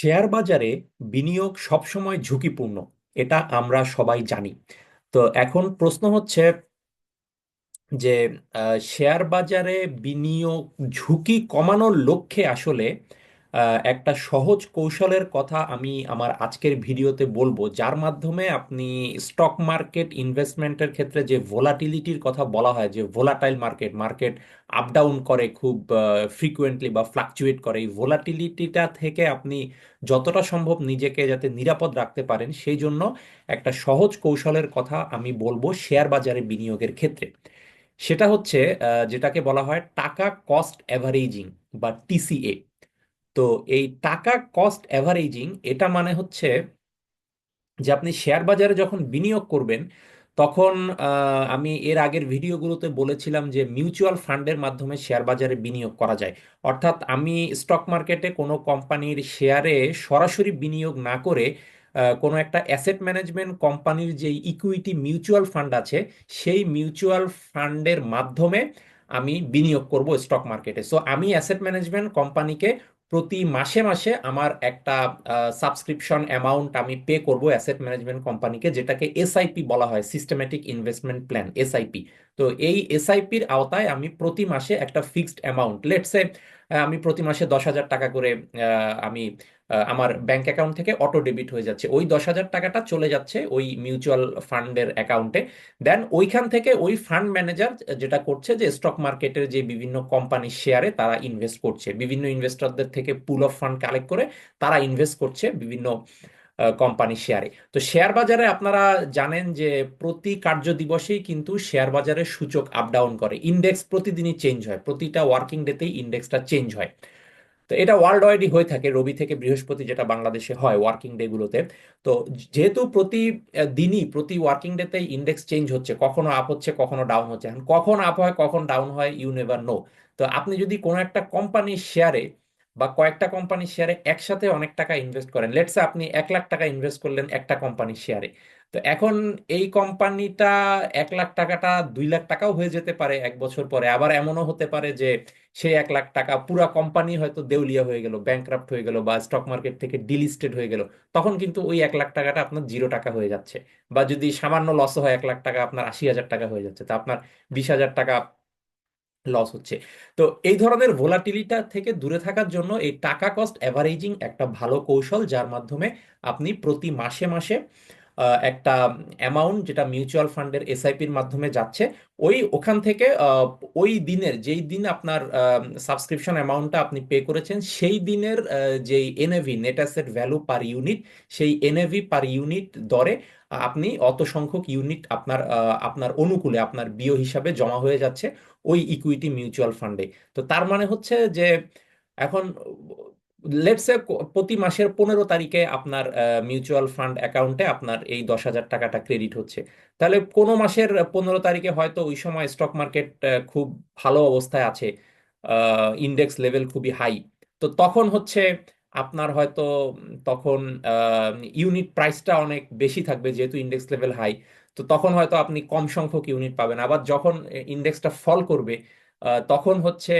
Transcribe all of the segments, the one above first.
Share বাজারে বিনিয়োগ সবসময় ঝুঁকিপূর্ণ, এটা আমরা সবাই জানি। তো এখন প্রশ্ন হচ্ছে যে শেয়ার বাজারে বিনিয়োগ ঝুঁকি কমানোর লক্ষ্যে আসলে একটা সহজ কৌশলের কথা আমি আমার আজকের ভিডিওতে বলব, যার মাধ্যমে আপনি স্টক মার্কেট ইনভেস্টমেন্টের ক্ষেত্রে যে ভোলাটিলিটির কথা বলা হয়, যে volatile market market up down করে খুব ফ্রিকুয়েন্টলি বা ফ্লাকচুয়েট করে, এই ভোলাটিলিটিটা থেকে আপনি যতটা সম্ভব নিজেকে যাতে নিরাপদ রাখতে পারেন, সেই জন্য একটা সহজ কৌশলের কথা আমি বলব শেয়ার বাজারে বিনিয়োগের ক্ষেত্রে। সেটা হচ্ছে যেটাকে বলা হয় টাকা কস্ট অ্যাভারেজিং বা টিসিএ তো এই টাকা কস্ট অ্যাভারেজিং এটা মানে হচ্ছে যে আপনি শেয়ার বাজারে যখন বিনিয়োগ করবেন, তখন আমি এর আগের ভিডিওগুলোতে বলেছিলাম যে মিউচুয়াল ফান্ডের মাধ্যমে শেয়ার বাজারে বিনিয়োগ করা যায়। অর্থাৎ আমি স্টক মার্কেটে কোনো কোম্পানির শেয়ারে সরাসরি বিনিয়োগ না করে কোনো একটা অ্যাসেট ম্যানেজমেন্ট কোম্পানির যে ইকুইটি মিউচুয়াল ফান্ড আছে, সেই মিউচুয়াল ফান্ডের মাধ্যমে আমি বিনিয়োগ করব স্টক মার্কেটে সো আমি অ্যাসেট ম্যানেজমেন্ট কোম্পানিকে প্রতি মাসে মাসে আমার একটা সাবস্ক্রিপশন অ্যামাউন্ট আমি পে করব অ্যাসেট ম্যানেজমেন্ট কোম্পানিকে যেটাকে এসআইপি বলা হয় সিস্টেমেটিক ইনভেস্টমেন্ট প্ল্যান এসআইপি তো এই এসআইপির আওতায় আমি প্রতি মাসে একটা ফিক্সড অ্যামাউন্ট লেটসে আমি প্রতি মাসে দশ হাজার টাকা করে আমি আমার ব্যাংক অ্যাকাউন্ট থেকে অটো ডেবিট হয়ে যাচ্ছে। ওই দশ হাজার টাকাটা চলে যাচ্ছে ওই মিউচুয়াল ফান্ডের অ্যাকাউন্টে দেন ওইখান থেকে ওই ফান্ড ম্যানেজার যেটা করছে যে স্টক মার্কেটের যে বিভিন্ন কোম্পানির শেয়ারে তারা ইনভেস্ট করছে। বিভিন্ন ইনভেস্টরদের থেকে পুল অফ ফান্ড কালেক্ট করে তারা ইনভেস্ট করছে বিভিন্ন কোম্পানির শেয়ারে তো শেয়ার বাজারে আপনারা জানেন যে প্রতি কার্য দিবসেই কিন্তু শেয়ার বাজারের সূচক আপ ডাউন করে। ইন্ডেক্স প্রতিদিনই চেঞ্জ হয়। প্রতিটা ওয়ার্কিং ডেতেই ইন্ডেক্সটা চেঞ্জ হয়। তো এটা ওয়ার্ল্ড ওয়াইডই হয়ে থাকে। রবি থেকে বৃহস্পতি যেটা বাংলাদেশে হয় ওয়ার্কিং ডেগুলোতে তো যেহেতু প্রতি দিনই প্রতি ওয়ার্কিং ডেতে ইন্ডেক্স চেঞ্জ হচ্ছে, কখনো আপ হচ্ছে, কখনো ডাউন হচ্ছে। এখন কখন আপ হয়, কখন ডাউন হয় ইউ নেভার নো তো আপনি যদি কোনো একটা কোম্পানির শেয়ারে বা কয়েকটা কোম্পানির শেয়ারে একসাথে অনেক টাকা ইনভেস্ট করেন। লেটসে আপনি এক লাখ টাকা ইনভেস্ট করলেন একটা কোম্পানির শেয়ারে তো এখন এই কোম্পানিটা এক লাখ টাকাটা দুই লাখ টাকাও হয়ে যেতে পারে এক বছর পরে। আবার এমনও হতে পারে যে সেই এক লাখ টাকা পুরা কোম্পানি হয়তো দেউলিয়া হয়ে গেল ব্যাংক্রাফট হয়ে গেল বা স্টক মার্কেট থেকে ডিলিস্টেড হয়ে গেল। তখন কিন্তু ওই এক লাখ টাকাটা আপনার জিরো টাকা হয়ে যাচ্ছে। বা যদি সামান্য লস হয় এক লাখ টাকা, আপনার আশি হাজার টাকা হয়ে যাচ্ছে। তা আপনার বিশ হাজার টাকা লস হচ্ছে। তো এই ধরনের ভোলাটিলিটা থেকে দূরে থাকার জন্য এই টাকা কস্ট অ্যাভারেজিং একটা ভালো কৌশল, যার মাধ্যমে আপনি প্রতি মাসে মাসে একটা অ্যামাউন্ট যেটা মিউচুয়াল ফান্ডের এসআইপির মাধ্যমে যাচ্ছে, ওই ওখান থেকে ওই দিনের, যেই দিন আপনার সাবস্ক্রিপশন অ্যামাউন্টটা আপনি পে করেছেন, সেই দিনের যেই NAV net asset value per unit সেই এনএভি পার ইউনিট দরে আপনি অত সংখ্যক ইউনিট আপনার আপনার অনুকূলে, আপনার বিও হিসাবে জমা হয়ে যাচ্ছে ওই ইকুইটি মিউচুয়াল ফান্ডে তো তার মানে হচ্ছে যে এখন লেটসে প্রতি মাসের পনেরো তারিখে আপনার মিউচুয়াল ফান্ড অ্যাকাউন্টে আপনার এই দশ হাজার টাকাটা ক্রেডিট হচ্ছে। তাহলে কোনো মাসের পনেরো তারিখে হয়তো ওই সময় স্টক মার্কেট খুব ভালো অবস্থায় আছে ইন্ডেক্স লেভেল খুবই হাই তো তখন হচ্ছে আপনার হয়তো, তখন ইউনিট প্রাইসটা অনেক বেশি থাকবে যেহেতু ইন্ডেক্স লেভেল হাই তো তখন হয়তো আপনি কম সংখ্যক ইউনিট পাবেন। আবার যখন ইন্ডেক্সটা ফল করবে তখন হচ্ছে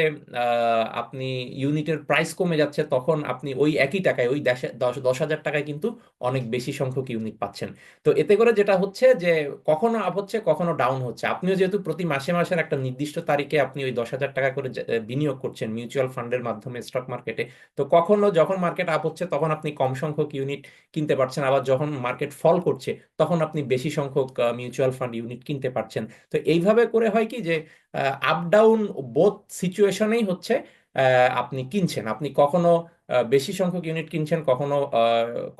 আপনি ইউনিটের প্রাইস কমে যাচ্ছে, তখন আপনি ওই একই টাকায়, ওই দশ দশ হাজার টাকায় কিন্তু অনেক বেশি সংখ্যক ইউনিট পাচ্ছেন। তো এতে করে যেটা হচ্ছে যে, কখনো আপ হচ্ছে, কখনো ডাউন হচ্ছে। আপনিও যেহেতু প্রতি মাসে মাসের একটা নির্দিষ্ট তারিখে আপনি ওই দশ হাজার টাকা করে বিনিয়োগ করছেন মিউচুয়াল ফান্ডের মাধ্যমে স্টক মার্কেটে তো কখনো যখন মার্কেট আপ হচ্ছে, তখন আপনি কম সংখ্যক ইউনিট কিনতে পারছেন। আবার যখন মার্কেট ফল করছে, তখন আপনি বেশি সংখ্যক মিউচুয়াল ফান্ড ইউনিট কিনতে পারছেন। তো এইভাবে করে হয় কি যে আপ ডাউন বোথ সিচুয়েশনেই হচ্ছে আপনি কিনছেন। আপনি কখনো বেশি সংখ্যক ইউনিট কিনছেন, কখনো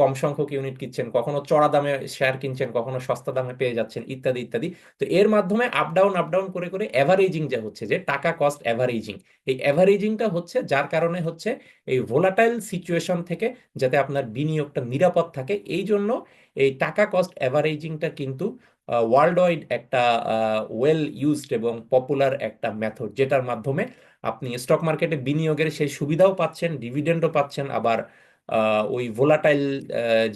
কম সংখ্যক ইউনিট কিনছেন, কখনো চড়া দামে শেয়ার কিনছেন, কখনো সস্তা দামে পেয়ে যাচ্ছেন, ইত্যাদি ইত্যাদি। তো এর মাধ্যমে আপ ডাউন আপ ডাউন করে করে অ্যাভারেজিং যা হচ্ছে, যে টাকা কস্ট অ্যাভারেজিং এই অ্যাভারেজিংটা হচ্ছে, যার কারণে হচ্ছে এই ভোলাটাইল সিচুয়েশন থেকে যাতে আপনার বিনিয়োগটা নিরাপদ থাকে, এই জন্য এই টাকা কস্ট অ্যাভারেজিংটা কিন্তু ওয়ার্ল্ড ওয়াইড একটা ওয়েল ইউজড এবং পপুলার একটা মেথড যেটার মাধ্যমে আপনি স্টক মার্কেটে বিনিয়োগের সেই সুবিধাও পাচ্ছেন ডিভিডেন্ডও পাচ্ছেন, আবার ওই ভোলাটাইল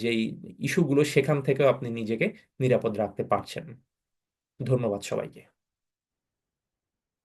যেই ইস্যুগুলো সেখান থেকেও আপনি নিজেকে নিরাপদ রাখতে পারছেন। ধন্যবাদ সবাইকে।